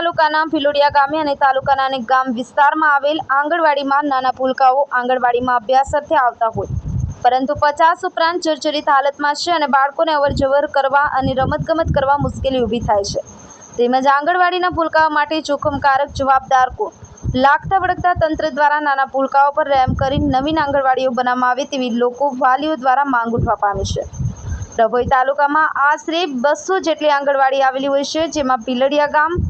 તાલુકાના ફિલોડિયા ગામે અને તાલુકાના અનેક ગામ વિસ્તારમાં આવેલ આંગણવાડીમાં નાના પુલકાઓ આંગણવાડીમાં અભ્યાસ અર્થે આવતા હોય. પરંતુ પચાસ ઉપરાંત જર્જરિત હાલતમાં છે અને બાળકોને અવરજવર કરવા અને રમતગમત કરવા મુશ્કેલી ઊભી થાય છે. તેમજ આંગણવાડીના પુલકાઓ માટે જોખમકારક જવાબદાર કોણ? લાગતા વળગતા તંત્ર દ્વારા નાના પુલકાઓ પર રેમ કરી નવીન આંગણવાડીઓ બનાવવામાં આવે તેવી લોકો વાલીઓ દ્વારા માંગ ઉઠવા પામી છે. ડભોઈ તાલુકામાં આશરે બસો જેટલી આંગણવાડી આવેલી હોય છે, જેમાં ભીલડિયા ગામ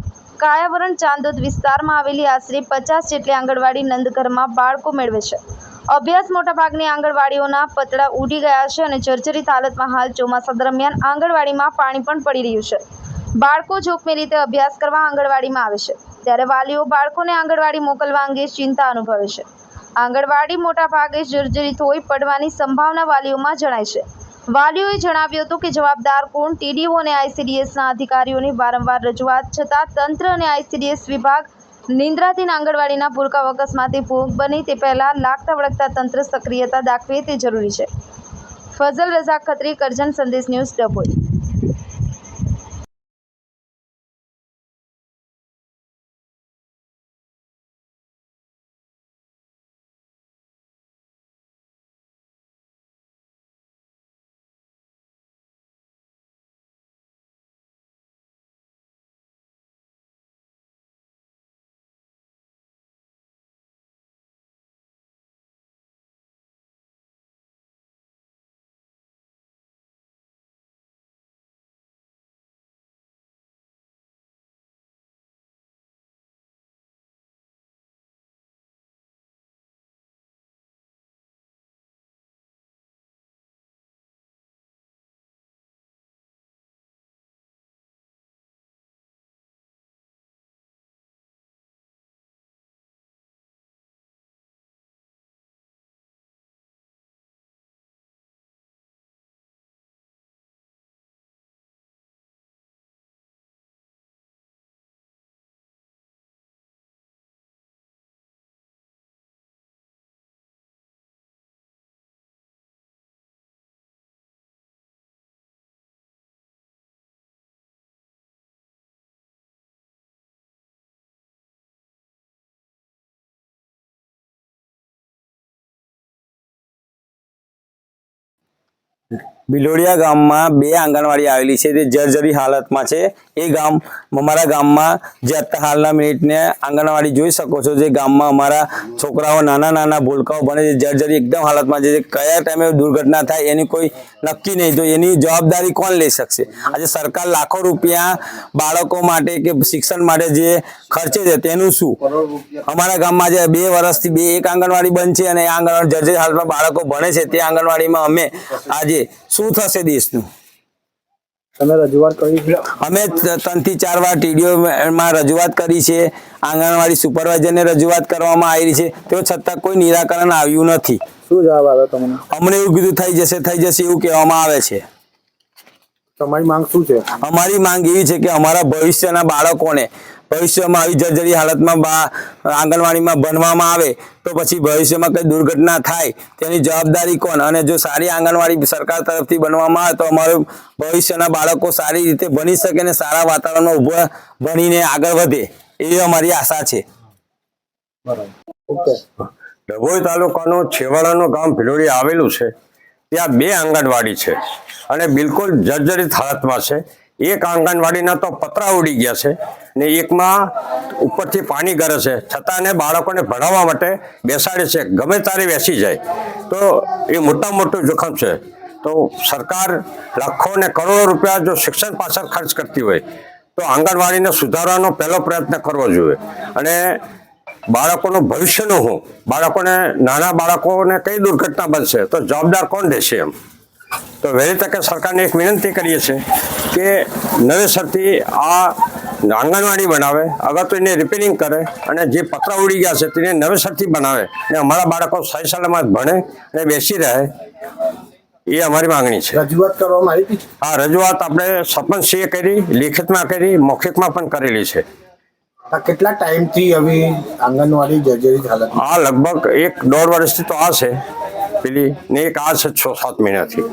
કાયાવરણ ચાંદોદ વિસ્તારમાં આવેલી આશરે પચાસ જેટલી આંગણવાડી નંદઘરમાં બાળકો મેળવે છે. અભ્યાસ મોટાભાગની આંગણવાડીઓના પતળા ઉડી ગયા છે અને જર્જરિત હાલતમાં હાલ ચોમાસા દરમિયાન આંગણવાડીમાં પાણી પણ પડી રહ્યું છે. બાળકો જોખમી રીતે અભ્યાસ કરવા આંગણવાડીમાં આવે છે. ત્યારે વાલીઓ બાળકોને આંગણવાડી મોકલવા અંગે ચિંતા અનુભવે છે. આંગણવાડી મોટાભાગે જર્જરિત હોય પડવાની સંભાવના વાલીઓમાં જણાય છે. વાલીઓએ જણાવ્યું હતું કે જવાબદાર કોણ? ટીડીઓ અને આઈસીડીએસના અધિકારીઓની વારંવાર રજૂઆત, છતાં તંત્ર અને આઈસીડીએસ વિભાગ નિંદ્રાધીન આંગણવાડીના પૂરકા અકસ્માતથી ભોગ બને તે પહેલાં લાગતા વળગતા તંત્ર સક્રિયતા દાખવે તે જરૂરી છે. ફઝલ રઝા ખત્રી, કરજણ સંદેશ ન્યૂઝ ડભોઈ. બિલોડિયા ગામમાં બે આંગણવાડી આવેલી છે. તે જર્જરી હાલતમાં છે. એ ગામ, અમારા ગામમાં જે અત્યાર હાલના મિનિટને આંગણવાડી જોઈ શકો છો. જે ગામમાં અમારા છોકરાઓ નાના નાના ભૂલકાઓ બને છે. જર્જરી એકદમ હાલતમાં છે. કયા ટાઈમે દુર્ઘટના થાય એની કોઈ નક્કી નહીં. તો એની જવાબદારી કોણ લઈ શકશે? આજે સરકાર લાખો રૂપિયા બાળકો માટે કે શિક્ષણ માટે જે ખર્ચે છે, તેનું શું? અમારા ગામમાં જે બે વર્ષથી બે એક આંગણવાડી બંધ છે અને આંગણવાડી જર્જરી હાલતમાં બાળકો ભણે છે. તે આંગણવાડીમાં અમે આજે શું થશે દેશનું? તમે રજૂઆત કરી છે. અમે ત્રણથી ચાર વાર ટીડીઓમાં રજૂઆત કરી છે. આંગણવાડી સુપરવાઇઝરને રજૂઆત કરવામાં આવી છે. તેઓ છતાં કોઈ નિરાકરણ આવ્યું નથી. શું જવાબ આવ્યો તમને? અમને એવું કીધું થઈ જશે થઈ જશે એવું કહેવામાં આવે છે. તમારી માંગ શું છે? અમારી માંગ એવી છે કે અમારા ભવિષ્યના બાળકોને ભવિષ્યમાં આવી જર્જરી હાલતમાં બા આંગણવાડીમાં બનવામાં આવે તો પછી ભવિષ્યમાં કઈ દુર્ઘટના થાય તેની જવાબદારી કોણ? અને જો સારી આંગણવાડી સરકાર તરફથી બનવામાં આવે તો અમારું ભવિષ્યના બાળકો સારી રીતે ભણી શકે અને સારા વાતાવરણમાં ઊભા ભણીને આગળ વધે એવી અમારી આશા છે. ઓકે. ડભોઈ તાલુકાનો છેવાડાનું ગામ ભિલોડી આવેલું છે. ત્યાં બે આંગણવાડી છે અને બિલકુલ જર્જરિત હાલતમાં છે. એક આંગણવાડીના તો પતરા ઉડી ગયા છે ને એકમાં ઉપરથી પાણી ગરે છે. છતાં એને બાળકોને ભણાવવા માટે બેસાડે છે. ગમે તારે બેસી જાય. તો એ મોટા મોટું જોખમ છે. તો સરકાર લાખો ને કરોડો રૂપિયા જો શિક્ષણ પાછળ ખર્ચ કરતી હોય, તો આંગણવાડીને સુધારવાનો પહેલો પ્રયત્ન કરવો જોઈએ. અને બાળકોનું ભવિષ્યનું હું, બાળકોને, નાના બાળકોને કઈ દુર્ઘટના બનશે, તો જવાબદાર કોણ રહેશે એમ? તો વહેલી તકે સરકારને એક વિનંતી કરીએ છીએ કે નવેસરથી આ આંગણવાડી બનાવે અગર તો એને રિપેરિંગ કરે અને જે પતરા ઉડી ગયા છે તેને નવેસરથી બનાવે અને અમારા બાળકો સહી સલામત ભણે અને બેસી રહે એ અમારી માંગણી છે. રજૂઆત કરવામાં આવી હતી? આ રજૂઆત આપણે સરપંચશ્રીએ કરી લેખિતમાં કરી મૌખિકમાં પણ કરેલી છે. આ કેટલા ટાઈમથી હવે આંગણવાડી જર્જરિત હાલત આ લગભગ એક દોઢ વર્ષથી તો આ છે. પેલી ને એક આ છે છ સાત મહિનાથી.